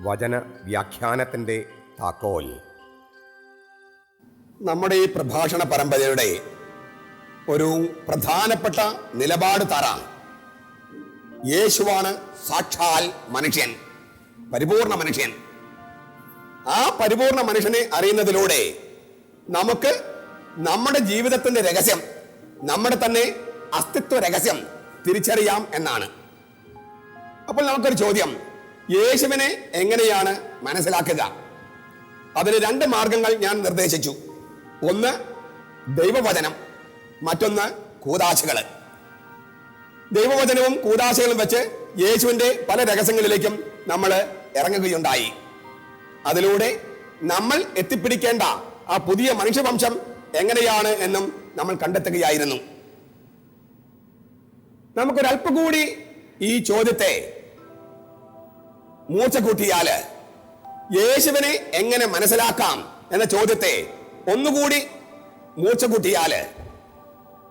വചന വ്യാഖ്യാനത്തിന്റെ താക്കോൽ. നമ്മുടെ ഈ പ്രഭാഷണ പരമ്പരയുടെ ഒരു പ്രധാനപ്പെട്ട നിലപാട് താരാണ്. യേശുവാണ് സാക്ഷാൽ മനുഷ്യൻ പരിപൂർണ മനുഷ്യൻ. ആ പരിപൂർണ മനുഷ്യനെ അറിയുന്നതിലൂടെ നമുക്ക് നമ്മുടെ ജീവിതത്തിന്റെ രഹസ്യം നമ്മുടെ തന്നെ അസ്തിത്വ രഹസ്യം തിരിച്ചറിയാം എന്നാണ്. അപ്പോൾ നമുക്കൊരു ചോദ്യം യേശുവിനെ എങ്ങനെയാണ് മനസ്സിലാക്കുക? അതിന് രണ്ട് മാർഗങ്ങൾ ഞാൻ നിർദ്ദേശിച്ചു. ഒന്ന് ദൈവവചനം. മറ്റൊന്ന് കൂതാശകൾ. ദൈവവചനവും കൂതാശകളും വെച്ച് യേശുവിന്റെ പല രഹസ്യങ്ങളിലേക്കും നമ്മൾ ഇറങ്ങുകയുണ്ടായി. അതിലൂടെ നമ്മൾ എത്തിപ്പിടിക്കേണ്ട ആ പുതിയ മനുഷ്യവംശം എങ്ങനെയാണ് എന്നും നമ്മൾ കണ്ടെത്തുകയായിരുന്നു. നമുക്കൊരല്പം കൂടി ഈ ചോദ്യത്തെ മൂർച്ച കൂട്ടിയാൽ യേശുവിനെ എങ്ങനെ മനസ്സിലാക്കാം എന്ന ചോദ്യത്തെ ഒന്നുകൂടി മൂർച്ച കൂട്ടിയാൽ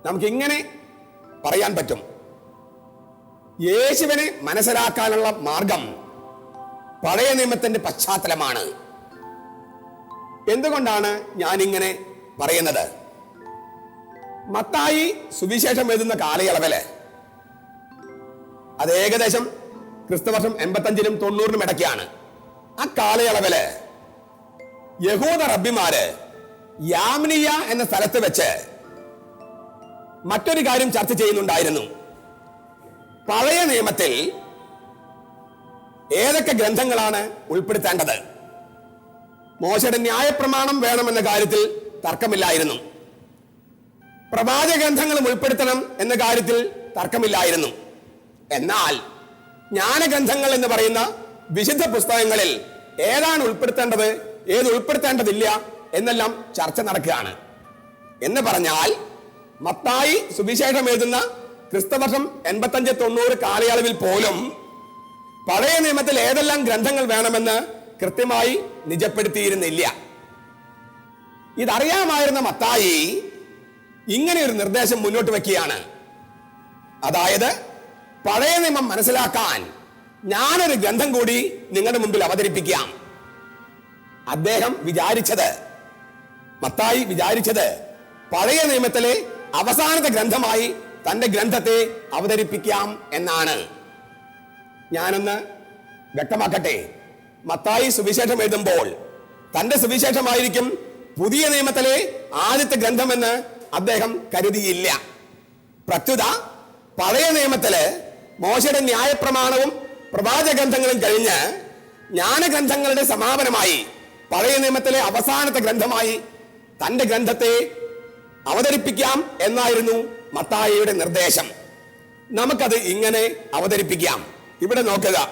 നമുക്ക് ഇങ്ങനെ പറയാൻ പറ്റും. യേശുവിനെ മനസ്സിലാക്കാനുള്ള മാർഗം പഴയ നിയമത്തിന്റെ പശ്ചാത്തലമാണ്. എന്തുകൊണ്ടാണ് ഞാൻ ഇങ്ങനെ പറയുന്നത്? മത്തായി സുവിശേഷം എഴുതുന്ന കാലയളവിൽ അത് ഏകദേശം ക്രിസ്തുവർഷം എൺപത്തഞ്ചിനും തൊണ്ണൂറിനും ഇടയ്ക്കാണ്. ആ കാലയളവിൽ യഹൂദ റബ്ബിമാര് യാമിനിയ എന്ന സ്ഥലത്ത് വെച്ച് മറ്റൊരു കാര്യം ചർച്ച ചെയ്യുന്നുണ്ടായിരുന്നു. പഴയ നിയമത്തിൽ ഏതൊക്കെ ഗ്രന്ഥങ്ങളാണ് ഉൾപ്പെടുത്തേണ്ടത്? മോശയുടെ ന്യായപ്രമാണം വേണമെന്ന കാര്യത്തിൽ തർക്കമില്ലായിരുന്നു. പ്രവാചക ഗ്രന്ഥങ്ങളും ഉൾപ്പെടുത്തണം എന്ന കാര്യത്തിൽ തർക്കമില്ലായിരുന്നു. എന്നാൽ ജ്ഞാനഗ്രന്ഥങ്ങൾ എന്ന് പറയുന്ന വിശുദ്ധ പുസ്തകങ്ങളിൽ ഏതാണ് ഉൾപ്പെടുത്തേണ്ടത് ഏത് ഉൾപ്പെടുത്തേണ്ടതില്ല എന്നെല്ലാം ചർച്ച നടക്കുകയാണ്. എന്ന് പറഞ്ഞാൽ മത്തായി സുവിശേഷം എഴുതുന്ന ക്രിസ്തവർഷം എൺപത്തഞ്ച് തൊണ്ണൂറ് കാലയളവിൽ പോലും പഴയ നിയമത്തിൽ ഏതെല്ലാം ഗ്രന്ഥങ്ങൾ വേണമെന്ന് കൃത്യമായി നിജപ്പെടുത്തിയിരുന്നില്ല. ഇതറിയാമായിരുന്ന മത്തായി ഇങ്ങനെ ഒരു നിർദ്ദേശം മുന്നോട്ട് വെക്കുകയാണ്. അതായത് പഴയ നിയമം മനസ്സിലാക്കാൻ ഞാനൊരു ഗ്രന്ഥം കൂടി നിങ്ങളുടെ മുമ്പിൽ അവതരിപ്പിക്കാം. അദ്ദേഹം വിചാരിച്ചത് മത്തായി വിചാരിച്ചത് പഴയ നിയമത്തിലെ അവസാനത്തെ ഗ്രന്ഥമായി തന്റെ ഗ്രന്ഥത്തെ അവതരിപ്പിക്കാം എന്നാണ്. ഞാനൊന്ന് വ്യക്തമാക്കട്ടെ മത്തായി സുവിശേഷം എഴുതുമ്പോൾ തന്റെ സുവിശേഷമായിരിക്കും പുതിയ നിയമത്തിലെ ആദ്യത്തെ ഗ്രന്ഥമെന്ന് അദ്ദേഹം കരുതിയില്ല. പ്രത്യുത പഴയ നിയമത്തിൽ മോശയുടെ ന്യായപ്രമാണവും പ്രവാചക ഗ്രന്ഥങ്ങളും കഴിഞ്ഞ് ജ്ഞാനഗ്രന്ഥങ്ങളുടെ സമാപനമായി പഴയ നിയമത്തിലെ അവസാനത്തെ ഗ്രന്ഥമായി തന്റെ ഗ്രന്ഥത്തെ അവതരിപ്പിക്കാം എന്നായിരുന്നു മത്തായിയുടെ നിർദ്ദേശം. നമുക്കത് ഇങ്ങനെ അവതരിപ്പിക്കാം. ഇവിടെ നോക്കുക.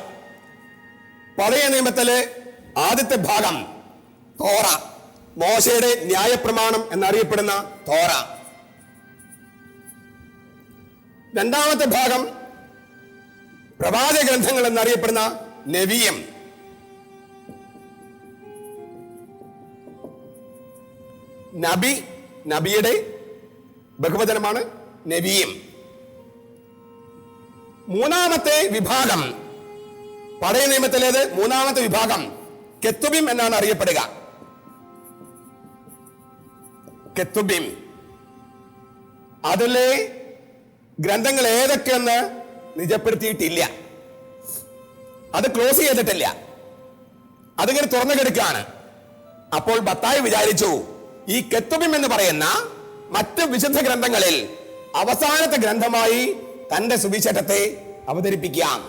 പഴയ നിയമത്തിലെ ആദ്യത്തെ ഭാഗം തോറ മോശയുടെ ന്യായപ്രമാണം എന്നറിയപ്പെടുന്ന തോറ. രണ്ടാമത്തെ ഭാഗം പ്രവാചക ഗ്രന്ഥങ്ങൾ എന്നറിയപ്പെടുന്ന നവീയം. നബി നബിയുടെ ബഹുവചനമാണ് നബിയും മൂന്നാമത്തെ വിഭാഗം പഴയ നിയമത്തിലേത് മൂന്നാമത്തെ വിഭാഗം കെത്തുബിം എന്നാണ് അറിയപ്പെടുക. കെത്തുബിം. അതിലെ ഗ്രന്ഥങ്ങൾ ഏതൊക്കെയെന്ന് നിജപ്പെടുത്തിയിട്ടില്ല. അത് ക്ലോസ് ചെയ്തിട്ടില്ല. അതിങ്ങനെ തുറന്നു കിടക്കുകയാണ് അപ്പോൾ ബത്തായി വിചാരിച്ചു ഈ കെത്തുബിം എന്ന് പറയുന്ന മറ്റ് വിശുദ്ധ ഗ്രന്ഥങ്ങളിൽ അവസാനത്തെ ഗ്രന്ഥമായി തന്റെ സുവിശേഷത്തെ അവതരിപ്പിക്കാം.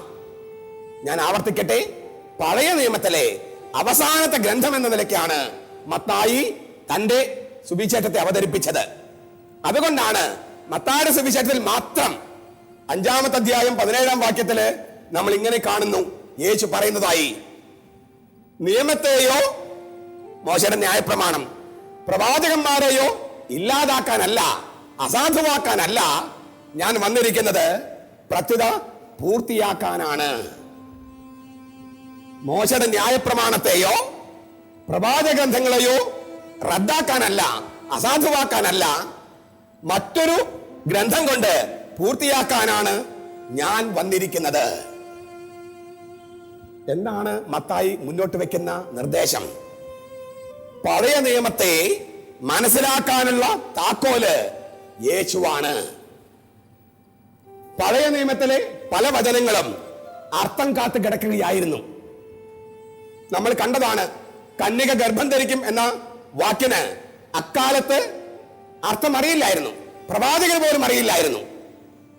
ഞാൻ ആവർത്തിക്കട്ടെ. പഴയ നിയമത്തിലെ അവസാനത്തെ ഗ്രന്ഥം എന്ന നിലയ്ക്കാണ് മത്തായി തന്റെ സുവിശേഷത്തെ അവതരിപ്പിച്ചത്. അതുകൊണ്ടാണ് മത്തായുടെ സുവിശേഷത്തിൽ മാത്രം അഞ്ചാമത്തെ അധ്യായം പതിനേഴാം വാക്യത്തിൽ നമ്മൾ ഇങ്ങനെ കാണുന്നു. യേശു പറയുന്നതായി നിയമത്തെയോ മോശയുടെ ന്യായപ്രമാണം പ്രവാചകന്മാരെയോ ഇല്ലാതാക്കാനല്ല അസാധുവാക്കാനല്ല ഞാൻ വന്നിരിക്കുന്നത്. പ്രത്യുത പൂർത്തിയാക്കാനാണ്. മോശയുടെ ന്യായപ്രമാണത്തെയോ പ്രവാചക ഗ്രന്ഥങ്ങളെയോ റദ്ദാക്കാനല്ല അസാധുവാക്കാനല്ല മറ്റൊരു ഗ്രന്ഥം കൊണ്ട് പൂർത്തിയാക്കാനാണ് ഞാൻ വന്നിരിക്കുന്നത്. എന്താണ് മത്തായി മുന്നോട്ട് വെക്കുന്ന നിർദ്ദേശം? പഴയ നിയമത്തെ മനസ്സിലാക്കാനുള്ള താക്കോൽ യേശുവാണ്. പഴയ നിയമത്തിലെ പല വചനങ്ങളും അർത്ഥം കാത്തു കിടക്കുകയായിരുന്നു. നമ്മൾ കണ്ടതാണ് കന്യക ഗർഭം ധരിക്കും എന്ന വാക്കിന് അക്കാലത്ത് അർത്ഥം അറിയില്ലായിരുന്നു. പ്രവാചകർ പോലും അറിയില്ലായിരുന്നു.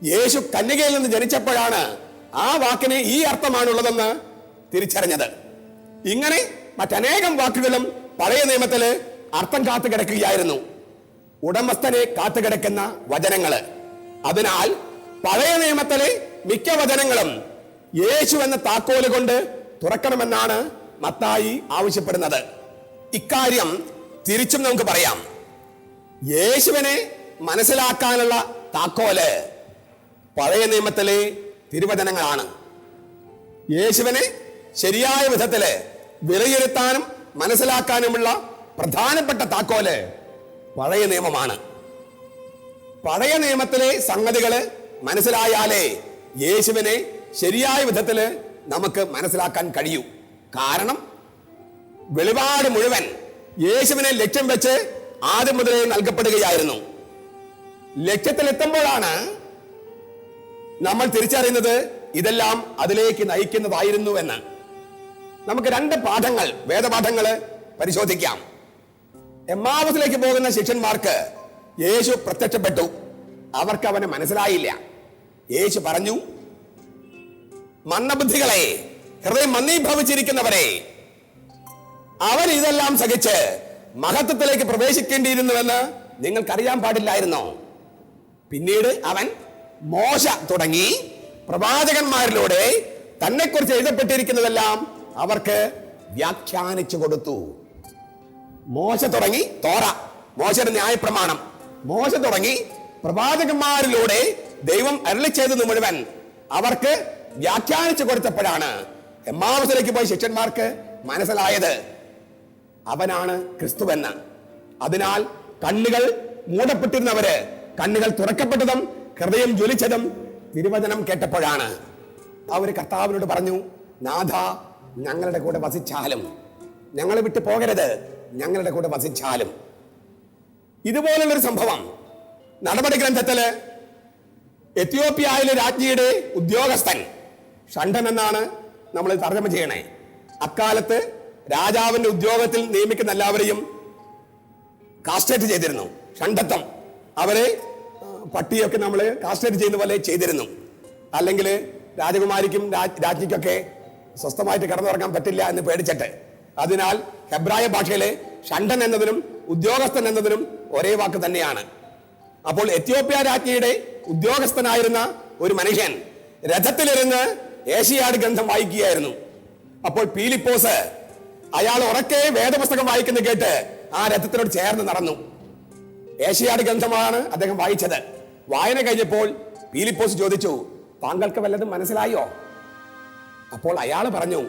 യേശു കന്യകയിൽ നിന്ന് ജനിച്ചപ്പോഴാണ് ആ വാക്കിന് ഈ അർത്ഥമാണുള്ളതെന്ന് തിരിച്ചറിഞ്ഞത്. ഇങ്ങനെ മറ്റനേകം വാക്കുകളും പഴയ നിയമത്തിൽ അർത്ഥം കാത്തു കിടക്കുകയായിരുന്നു ഉടമസ്ഥനെ കാത്തു കിടക്കുന്ന വചനങ്ങൾ. അതിനാൽ പഴയ നിയമത്തിലെ മിക്ക വചനങ്ങളും യേശു എന്ന താക്കോൽ കൊണ്ട് തുറക്കണമെന്നാണ് മത്തായി ആവശ്യപ്പെടുന്നത്. ഇക്കാര്യം തിരിച്ചും നമുക്ക് പറയാം. യേശുവിനെ മനസ്സിലാക്കാനുള്ള താക്കോൽ പഴയ നിയമത്തിലെ തിരുവചനങ്ങളാണ്. യേശുവിനെ ശരിയായ വിധത്തിൽ വിലയിരുത്താനും മനസ്സിലാക്കാനുമുള്ള പ്രധാനപ്പെട്ട താക്കോൽ പഴയ നിയമമാണ്. പഴയ നിയമത്തിലെ സംഗതികൾ മനസ്സിലായാലേ യേശുവിനെ ശരിയായ വിധത്തിൽ നമുക്ക് മനസ്സിലാക്കാൻ കഴിയൂ. കാരണം വെളിപാട് മുഴുവൻ യേശുവിനെ ലക്ഷ്യം വെച്ച് ആദ്യം മുതലേ നൽകപ്പെടുകയായിരുന്നു. ലക്ഷ്യത്തിലെത്തുമ്പോഴാണ് നമ്മൾ തിരിച്ചറിയുന്നത് ഇതെല്ലാം അതിലേക്ക് നയിക്കുന്നതായിരുന്നു എന്ന്. നമുക്ക് രണ്ട് പാഠങ്ങൾ വേദപാഠങ്ങൾ പരിശോധിക്കാം. എമ്മാവസിലേക്ക് പോകുന്ന ശിഷ്യന്മാർക്ക് യേശു പ്രത്യക്ഷപ്പെട്ടു. അവർക്ക് അവനെ മനസ്സിലായില്ല. യേശു പറഞ്ഞു മന്നബുദ്ധികളെ ഹൃദയം മന്ദീഭവിച്ചിരിക്കുന്നവരെ അവൻ ഇതെല്ലാം സഹിച്ച് മഹത്വത്തിലേക്ക് പ്രവേശിക്കേണ്ടിയിരുന്നുവെന്ന് നിങ്ങൾക്കറിയാൻ പാടില്ലായിരുന്നോ? പിന്നീട് അവൻ മോശ തുടങ്ങി. പ്രവാചകന്മാരിലൂടെ തന്നെക്കുറിച്ച് എഴുതപ്പെട്ടിരിക്കുന്നതെല്ലാം അവർക്ക് വ്യാഖ്യാനിച്ചു കൊടുത്തു. മോശ തുടങ്ങി തോറ മോശയുടെ ന്യായപ്രമാണം. മോശ തുടങ്ങി പ്രവാചകന്മാരിലൂടെ ദൈവം അരളി ചെയ്തത് മുഴുവൻ അവർക്ക് വ്യാഖ്യാനിച്ചു കൊടുത്തപ്പോഴാണ് എമ്മാവസിലേക്ക് പോയി ശിഷ്യന്മാർക്ക് മനസ്സിലായത്. അവനാണ് ക്രിസ്തുവെന്ന്. അതിനാൽ കണ്ണുകൾ മൂടപ്പെട്ടിരുന്നവര് കണ്ണുകൾ തുറക്കപ്പെട്ടതും ഹൃദയം ജ്വലിച്ചതും തിരുവചനം കേട്ടപ്പോഴാണ്. അവർ കർത്താവിനോട് പറഞ്ഞു നാഥ ഞങ്ങളുടെ കൂടെ വസിച്ചാലും ഞങ്ങളെ വിട്ടു പോകരുത് ഞങ്ങളുടെ കൂടെ വസിച്ചാലും. ഇതുപോലുള്ളൊരു സംഭവം നടപടി ഗ്രന്ഥത്തിൽ എത്യോപ്യയിലെ രാജ്ഞിയുടെ ഉദ്യോഗസ്ഥൻ ഷണ്ടൻ എന്നാണ് നമ്മൾ തർജമ ചെയ്യണേ. അക്കാലത്ത് രാജാവിന്റെ ഉദ്യോഗത്തിൽ നിയമിക്കുന്ന എല്ലാവരെയും കാസ്റ്റേറ്റ് ചെയ്തിരുന്നു. ഷണ്ടത്വം. അവരെ പട്ടിയൊക്കെ നമ്മൾ കാസ്റ്റേറ്റ് ചെയ്യുന്ന പോലെ ചെയ്തിരുന്നു. അല്ലെങ്കിൽ രാജകുമാരിക്കും രാജ്- രാജ്ഞിക്കൊക്കെ സ്വസ്ഥമായിട്ട് കിടന്നുറങ്ങാൻ പറ്റില്ല എന്ന് പേടിച്ചിട്ട്. അതിനാൽ ഹെബ്രായ ഭാഷയിലെ ഷണ്ടൻ എന്നതിനും ഉദ്യോഗസ്ഥൻ എന്നതിനും ഒരേ വാക്ക് തന്നെയാണ്. അപ്പോൾ എത്യോപ്യ രാജ്ഞിയുടെ ഉദ്യോഗസ്ഥനായിരുന്ന ഒരു മനുഷ്യൻ രഥത്തിലിരുന്ന് ഏഷ്യാഡ് ഗ്രന്ഥം വായിക്കുകയായിരുന്നു. അപ്പോൾ പീലിപ്പോസ് അയാൾ ഉറക്കെ വേദപുസ്തകം വായിക്കുന്ന കേട്ട് ആ രഥത്തിനോട് ചേർന്ന് നടന്നു. ഏഷ്യാഡ് ഗ്രന്ഥമാണ് അദ്ദേഹം വായിച്ചത്. വായന കഴിഞ്ഞപ്പോൾ പീലിപ്പോസ് ചോദിച്ചു താങ്കൾക്ക് വല്ലതും മനസ്സിലായോ? അപ്പോൾ അയാൾ പറഞ്ഞു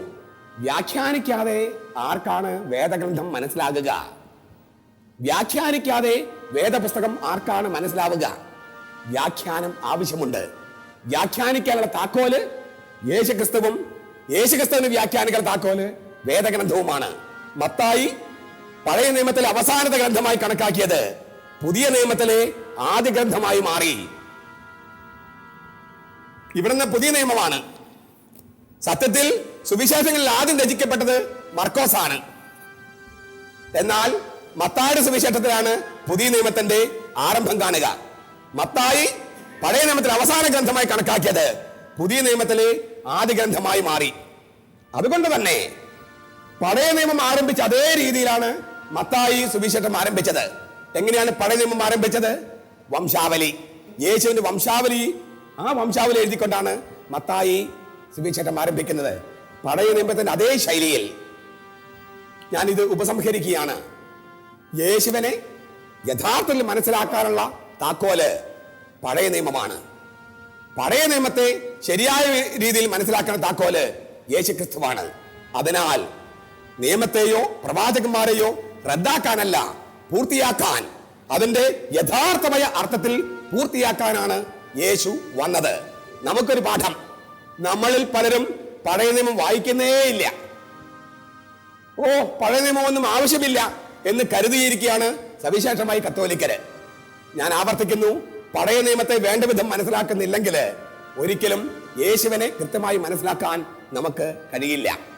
വ്യാഖ്യാനിക്കാതെ ആർക്കാണ് വേദഗ്രന്ഥം മനസ്സിലാകുക? വ്യാഖ്യാനിക്കാതെ വേദപുസ്തകം ആർക്കാണ് മനസ്സിലാവുക? വ്യാഖ്യാനം ആവശ്യമുണ്ട്. വ്യാഖ്യാനിക്കാനുള്ള താക്കോൽ യേശുക്രിസ്തുവും യേശുക്രിസ്തുവിന് വ്യാഖ്യാനിക്കുന്ന താക്കോൽ വേദഗ്രന്ഥവുമാണ്. മത്തായി പഴയ നിയമത്തിലെ അവസാനത്തെ ഗ്രന്ഥമായി കണക്കാക്കിയത് പുതിയ നിയമത്തിലെ ആദ്യ ഗ്രന്ഥമായി മാറി. ഇവിടുന്ന് പുതിയ നിയമമാണ്. സത്യത്തിൽ സുവിശേഷങ്ങളിൽ ആദ്യം രചിക്കപ്പെട്ടത് മർക്കോസ് ആണ് എന്നാൽ മത്തായുടെ സുവിശേഷത്തിലാണ് പുതിയ നിയമത്തിന്റെ ആരംഭം കാണുക. മത്തായി പഴയ നിയമത്തിലെ അവസാന ഗ്രന്ഥമായി കണക്കാക്കിയത് പുതിയ നിയമത്തിലെ ആദ്യ ഗ്രന്ഥമായി മാറി. അതുകൊണ്ട് തന്നെ പഴയ നിയമം ആരംഭിച്ച അതേ രീതിയിലാണ് മത്തായി സുവിശേഷം ആരംഭിച്ചത്. എങ്ങനെയാണ് പഴയ നിയമം ആരംഭിച്ചത്? വംശാവലി. യേശുവിന്റെ വംശാവലി ആ വംശാവലി എഴുതിക്കൊണ്ടാണ് മത്തായി സുവിശേഷം ആരംഭിക്കുന്നത്. പഴയ നിയമത്തിന്റെ അതേ ശൈലിയിൽ ഞാൻ ഇത് ഉപസംഹരിക്കുകയാണ്. യേശുവിനെ യഥാർത്ഥത്തിൽ മനസ്സിലാക്കാനുള്ള താക്കോൽ പഴയ നിയമമാണ്. പഴയ നിയമത്തെ ശരിയായ രീതിയിൽ മനസ്സിലാക്കുന്ന താക്കോൽ യേശു ക്രിസ്തുവാണ് അതിനാൽ നിയമത്തെയോ പ്രവാചകന്മാരെയോ റദ്ദാക്കാനല്ല പൂർത്തിയാക്കാൻ അതിന്റെ യഥാർത്ഥമായ അർത്ഥത്തിൽ പൂർത്തിയാക്കാനാണ് യേശു വന്നത്. നമുക്കൊരു പാഠം. നമ്മളിൽ പലരും പഴയ നിയമം വായിക്കുന്നേ ഇല്ല. ഓ പഴയ നിയമമൊന്നും ആവശ്യമില്ല എന്ന് കരുതിയിരിക്കുകയാണ് സവിശേഷമായി കത്തോലിക്കര്. ഞാൻ ആവർത്തിക്കുന്നു പഴയ നിയമത്തെ വേണ്ട വിധം മനസ്സിലാക്കുന്നില്ലെങ്കിൽ ഒരിക്കലും യേശുവിനെ കൃത്യമായി മനസ്സിലാക്കാൻ നമുക്ക് കഴിയില്ല.